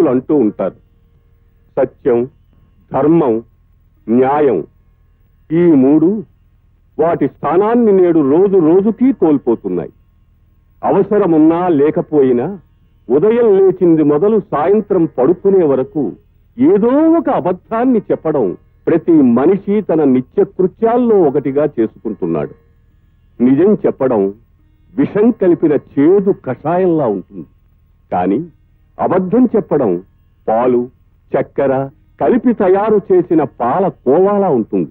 అంటూ ఉంటారు. సత్యం ధర్మం న్యాయం ఈ మూడు వాటి స్థానాన్ని నేడు రోజు రోజుకి కోల్పోతున్నాయి. అవసరమున్నా లేకపోయినా ఉదయం లేచింది మొదలు సాయంత్రం పడుకునే వరకు ఏదో ఒక అబద్ధాన్ని చెప్పడం ప్రతి మనిషి తన నిత్య కృత్యాల్లో ఒకటిగా చేసుకుంటున్నాడు. నిజం చెప్పడం విషం కలిపిన చేదు కషాయంలా ఉంటుంది. కానీ అబద్ధం చెప్పడం పాలు చక్కెర కలిపి తయారు చేసిన పాల కోవాలా ఉంటుంది.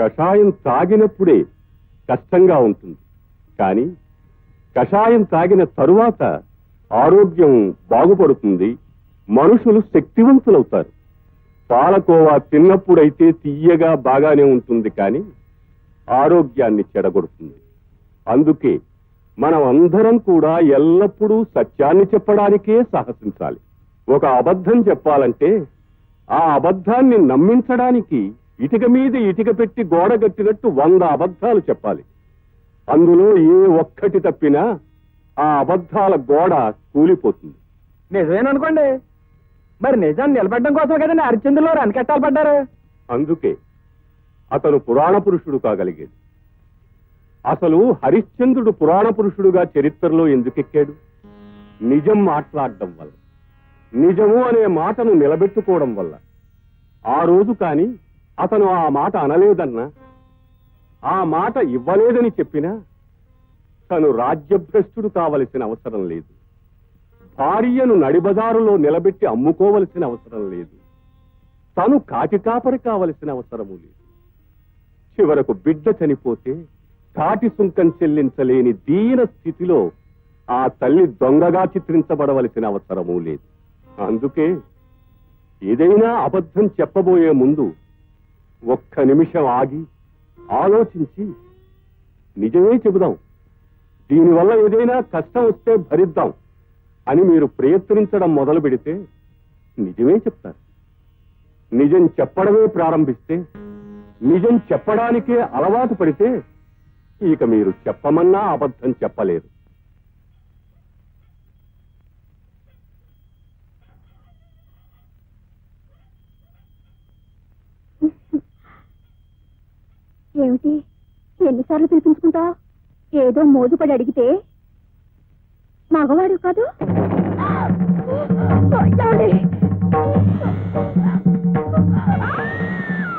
కషాయం తాగినప్పుడే కష్టంగా ఉంటుంది. కానీ కషాయం తాగిన తరువాత ఆరోగ్యం బాగుపడుతుంది మనుషులు శక్తివంతులవుతారు. పాలకోవా తిన్నప్పుడైతే తీయగా బాగానే ఉంటుంది కానీ ఆరోగ్యాన్ని చెడగొడుతుంది. అందుకే మనం అందరం కూడా ఎల్లప్పుడూ సత్యాన్ని చెప్పడానికే సాహసించాలి. ఒక అబద్ధం చెప్పాలంటే ఆ అబద్ధాన్ని నమ్మించడానికి ఇటుక మీద ఇటుక పెట్టి గోడ కట్టినట్టు వంద అబద్ధాలు చెప్పాలి. అందులో ఏ ఒక్కటి తప్పినా ఆ అబద్ధాల గోడ కూలిపోతుంది. నిజమేననుకోండి. మరి నిజాన్ని నిలబెట్టడం కోసం కదండి హరిశ్చంద్రులో రనకెట్టాలు పడ్డారు. అందుకే అతను పురాణ పురుషుడు కాగలిగాడు. అసలు హరిశ్చంద్రుడు పురాణ పురుషుడుగా చరిత్రలో ఎందుకెక్కాడు? నిజం మాట్లాడడం వల్ల. నిజము అనే మాటను నిలబెట్టుకోవడం వల్ల. ఆ రోజు కాని అతను ఆ మాట అనలేదన్నా. ఆ మాట ఇవ్వలేదని చెప్పినా తను రాజ్యభ్రష్టుడు కావలసిన అవసరం లేదు. భార్యను నడిబజారులో నిలబెట్టి అమ్ముకోవలసిన అవసరం లేదు. తను కాటికాపరి కావలసిన అవసరము లేదు. చివరకు బిడ్డ చనిపోతే సాటి సుంకం చెల్లించలేని దీన స్థితిలో ఆ తల్లి దొంగగా చిత్రించబడవలసిన అవసరమూ లేదు. అందుకే ఏదైనా అబద్ధం చెప్పబోయే ముందు ఒక్క నిమిషం ఆగి ఆలోచించి నిజమే చెబుదాం. దీనివల్ల ఏదైనా కష్టం వస్తే భరిద్దాం అని మీరు ప్రయత్నించడం మొదలు పెడితే నిజమే చెప్తారు. నిజం చెప్పడమే ప్రారంభిస్తే నిజం చెప్పడానికే అలవాటు పడితే ఇక మీరు చెప్పమన్నా అబద్ధం చెప్పలేదు. ఏమిటి? ఎన్నిసార్లు పిలిపించుకుంటావు? ఏదో మోజుపడి అడిగితే? మగవాడు కాదు?